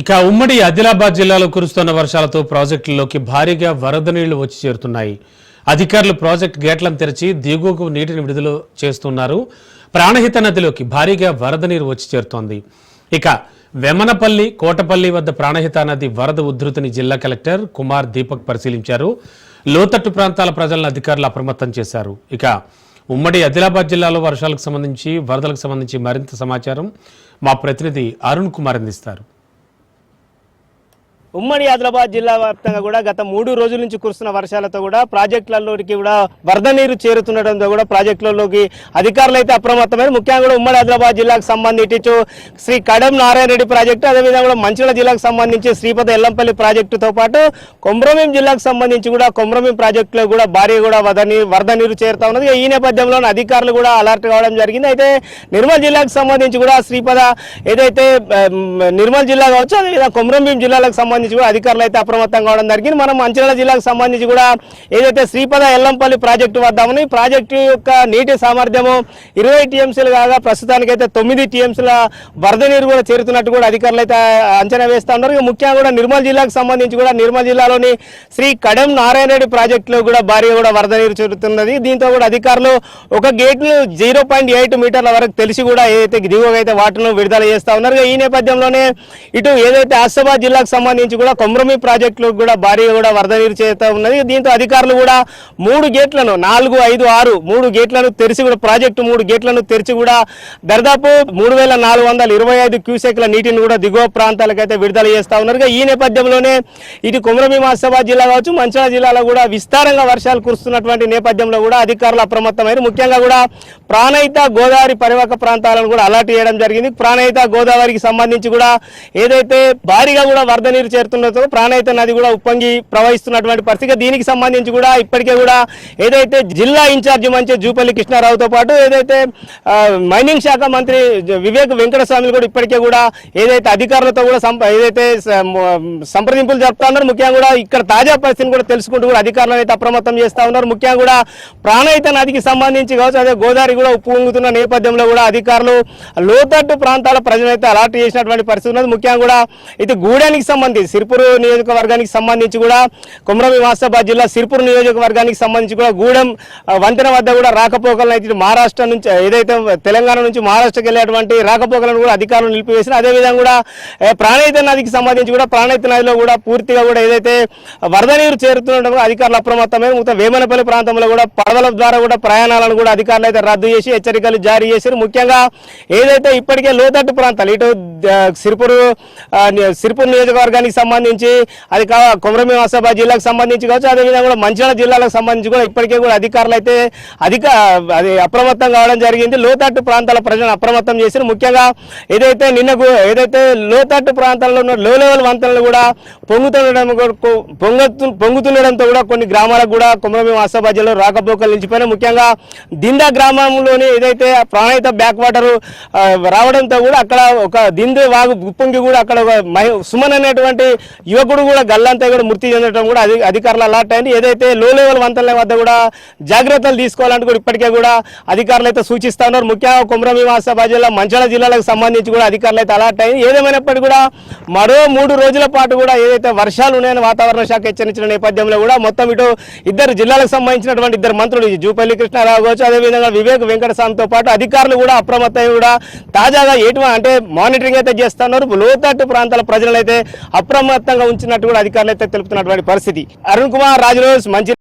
ఇక ఉమ్మడి ఆదిలాబాద్ జిల్లాలో కురుస్తున్న వర్షాలతో ప్రాజెక్టుల్లోకి భారీగా వరద నీళ్ళు వచ్చి చేరుతున్నాయి. అధికారులు ప్రాజెక్ట్ గేట్లను తెరిచి దిగువకు నీటిని విడుదల చేస్తున్నారు. ప్రాణహిత నదిలోకి భారీగా వరద నీరు వచ్చి చేరుతోంది. ఇక వెమనపల్లి కోటపల్లి వద్ద ప్రాణహిత నది వరద ఉధృతిని జిల్లా కలెక్టర్ కుమార్ దీపక్ పరిశీలించారు. లోతట్టు ప్రాంతాల ప్రజలను అధికారులు అప్రమత్తం చేశారు. ఇక ఉమ్మడి ఆదిలాబాద్ జిల్లాలో వర్షాలకు సంబంధించి వరదలకు సంబంధించి మరింత సమాచారం మా ప్రతినిధి అరుణ్ కుమార్ అందిస్తారు. ఉమ్మడి ఆదిలాబాద్ జిల్లా వ్యాప్తంగా కూడా గత మూడు రోజుల నుంచి కురుస్తున్న వర్షాలతో కూడా ప్రాజెక్టులలోకి కూడా వరద నీరు చేరుతుండటంతో కూడా ప్రాజెక్టులలోకి అధికారులు అయితే అప్రమత్తమైన ముఖ్యంగా కూడా ఉమ్మడి ఆదిలాబాద్ జిల్లాకు సంబంధించి శ్రీ కడెం నారాయణ రెడ్డి ప్రాజెక్టు అదేవిధంగా కూడా మంచిర్యాల జిల్లాకు సంబంధించి శ్రీపద ఎల్లంపల్లి ప్రాజెక్టుతో పాటు కొమ్రమీం జిల్లాకు సంబంధించి కూడా కొమ్రమీం ప్రాజెక్టులో కూడా భారీ కూడా వరద నీరు వరద నీరు చేరుతా ఉన్నది. ఈ నేపథ్యంలో అధికారులు కూడా అలర్ట్ కావడం జరిగింది. అయితే నిర్మల్ జిల్లాకు సంబంధించి కూడా శ్రీపద ఏదైతే నిర్మల్ జిల్లా కావచ్చు అదేవిధంగా కొమరంభీం జిల్లాలకు సంబంధించి కూడా అధికారులు అయితే అప్రమత్తం కావడం జరిగింది. మనం మంచిర్యాల జిల్లాకు సంబంధించి కూడా ఏదైతే శ్రీపద ఎల్లంపల్లి ప్రాజెక్టు వద్దామని ఈ ప్రాజెక్టు యొక్క నీటి సామర్థ్యము ఇరవై టీఎంసీలు కాగా ప్రస్తుతానికైతే తొమ్మిది టీఎంసీల వరద నీరు కూడా చేరుతున్నట్టు కూడా అధికారులు అయితే అంచనా వేస్తా ఉన్నారు. ఇక ముఖ్యంగా కూడా నిర్మల్ జిల్లాకు సంబంధించి కూడా నిర్మల్ జిల్లాలోని శ్రీ కడెం నారాయణ రెడ్డి ప్రాజెక్టులో కూడా భారీగా కూడా వరద నీరు చేరుతున్నది. దీంతో కూడా అధికారులు ఒక గేట్ను జీరో పాయింట్ ఎయిట్ మీటర్ల వరకు తెలిసి కూడా ఏదైతే దిగువగా అయితే వాటర్ను విడుదల చేస్తా ఉన్నారు. ఈ నేపథ్యంలోనే ఇటు ఏదైతే ఆసిఫాబాద్ జిల్లాకు సంబంధించి కూడా కొమ్రమి ప్రాజెక్టులో కూడా భారీగా కూడా వరద నీరు చేత ఉన్నది. దీంతో అధికారులు కూడా మూడు గేట్లను నాలుగు ఐదు ఆరు మూడు గేట్లను తెరిచి కూడా ప్రాజెక్టు మూడు గేట్లను తెరిచి కూడా దర్దాపు మూడు వేల నాలుగు వందల ఇరవై ఐదు క్యూసెక్ల నీటిని కూడా దిగువ ప్రాంతాలకైతే విడుదల చేస్తా ఉన్నారు. ఈ నేపథ్యంలోనే ఇటు కొమరమి మహాసాబాద్ జిల్లా కావచ్చు మంచిర్యాల జిల్లాలో కూడా విస్తారంగా వర్షాలు కురుస్తున్నటువంటి నేపథ్యంలో కూడా అధికారులు అప్రమత్తమైనారు ముఖ్యంగా కూడా ప్రాణహిత గోదావరి పరివాహక ప్రాంతాలను కూడా అలర్ట్ చేయడం జరిగింది. ప్రాణహిత గోదావరికి సంబంధించి కూడా ఏదైతే భారీగా కూడా వరద నీరు చేరుతుండటంతో ప్రాణహిత నది కూడా ఉప్పొంగి ప్రవహిస్తున్నటువంటి పరిస్థితి. దీనికి సంబంధించి కూడా ఇప్పటికే కూడా ఏదైతే జిల్లా ఇన్ఛార్జి మంచి జూపల్లి కృష్ణారావుతో పాటు ఏదైతే మైనింగ్ శాఖ మంత్రి వివేక్ వెంకటస్వామి కూడా ఇప్పటికే కూడా ఏదైతే అధికారులతో కూడా సంప- ఏదైతే సంప్రదింపులు జరుపుతా ఉన్నారు. ముఖ్యంగా కూడా ఇక్కడ తాజా పరిస్థితిని కూడా తెలుసుకుంటూ కూడా అధికారులను అయితే అప్రమత్తం చేస్తూ ఉన్నారు. ముఖ్యంగా కూడా ప్రాణహిత నదికి సంబంధించి కావచ్చు అదే గోదావరి కూడా ఉప్పొంగుతున్న నేపథ్యంలో కూడా అధికారులు లోతట్టు ప్రాంతాల ప్రజలైతే అలర్ట్ చేసినటువంటి పరిస్థితి ఉన్నది. ముఖ్యంగా కూడా ఇది గూడానికి సంబంధించి సిరిపురు నియోజకవర్గానికి సంబంధించి కూడా కుమ్రమి వాసాబాద్ జిల్లా సిరిపురు నియోజకవర్గానికి సంబంధించి కూడా గూడెం వంతెన వద్ద కూడా రాకపోకలను అయితే మహారాష్ట్ర నుంచి ఏదైతే తెలంగాణ నుంచి మహారాష్ట్రకి వెళ్ళేటువంటి రాకపోకలను కూడా అధికారులు నిలిపివేసిన అదేవిధంగా కూడా ప్రాణహిత నదికి సంబంధించి కూడా ప్రాణహిత నదిలో కూడా పూర్తిగా కూడా ఏదైతే వరద నీరు చేరుతుండడం కూడా అధికారులు అప్రమత్తమైన మొత్తం వేమనపల్లి ప్రాంతంలో కూడా పడవల ద్వారా కూడా ప్రయాణాలను కూడా అధికారులు అయితే రద్దు చేసి హెచ్చరికలు జారీ చేశారు. ముఖ్యంగా ఏదైతే ఇప్పటికే లోతట్టు ప్రాంతాలు ఇటు సిరిపురు సిరిపూర్ నియోజకవర్గానికి సంబంధించి అది కా కొమరమి ఆసాబాద్ జిల్లాకు సంబంధించి కావచ్చు అదేవిధంగా కూడా మంచిర్యాల జిల్లాలకు సంబంధించి కూడా ఇప్పటికే కూడా అధికారులు అయితే అధిక అది అప్రమత్తం కావడం జరిగింది. లోతట్టు ప్రాంతాల ప్రజలను అప్రమత్తం చేశారు. ముఖ్యంగా ఏదైతే నిన్న ఏదైతే లోతట్టు ప్రాంతాల్లో ఉన్న లో లెవెల్ వంతెనలు కూడా పొంగుతుండడం కూడా- పొంగుతు పొంగుతుండడంతో కూడా కొన్ని గ్రామాలకు కూడా కొమరమి ఆసాబాద్ జిల్లాలో రాకపోకలు నిలిచిపోయినా ముఖ్యంగా దిందా గ్రామంలోని ఏదైతే ప్రాణాయిత బ్యాక్ వాటర్ రావడంతో కూడా అక్కడ ఒక దింద వాగు ఉప్పొంగి కూడా అక్కడ సుమన్ అనేటువంటి యువకుడు కూడా గల్లంతా కూడా మృతి చెందడం కూడా అధి అధికారులు అలర్ట్ అయింది. ఏదైతే లో లెవెల్ వంతెనల వద్ద కూడా జాగ్రత్తలు తీసుకోవాలంటే కూడా ఇప్పటికే కూడా అధికారులు అయితే సూచిస్తా ఉన్నారు ముఖ్యంగా కుమ్రమి వివాసాబాద్ జిల్లా మంచాల జిల్లాలకు సంబంధించి కూడా అధికారులు అయితే అలర్ట్ అయింది ఏదేమైనప్పటికీ కూడా మరో మూడు రోజుల పాటు కూడా ఏదైతే వర్షాలు ఉన్నాయని వాతావరణ శాఖ హెచ్చరించిన నేపథ్యంలో కూడా మొత్తం ఇటు ఇద్దరు జిల్లాలకు సంబంధించినటువంటి ఇద్దరు మంత్రులు జూపల్లి కృష్ణారావు కావచ్చు అదేవిధంగా వివేక్ వెంకటస్వామితో పాటు అధికారులు కూడా అప్రమత్తం కూడా తాజాగా ఎటువంటి అంటే మానిటరింగ్ అయితే చేస్తున్నారు లోతట్టు ప్రాంతాల ప్రజలను అయితే అప్రమత్తంగా ఉంచినట్టు కూడా అధికారులు అయితే తెలుపుతున్నటువంటి పరిస్థితి. అరుణ్ కుమార్ రాజు మంచి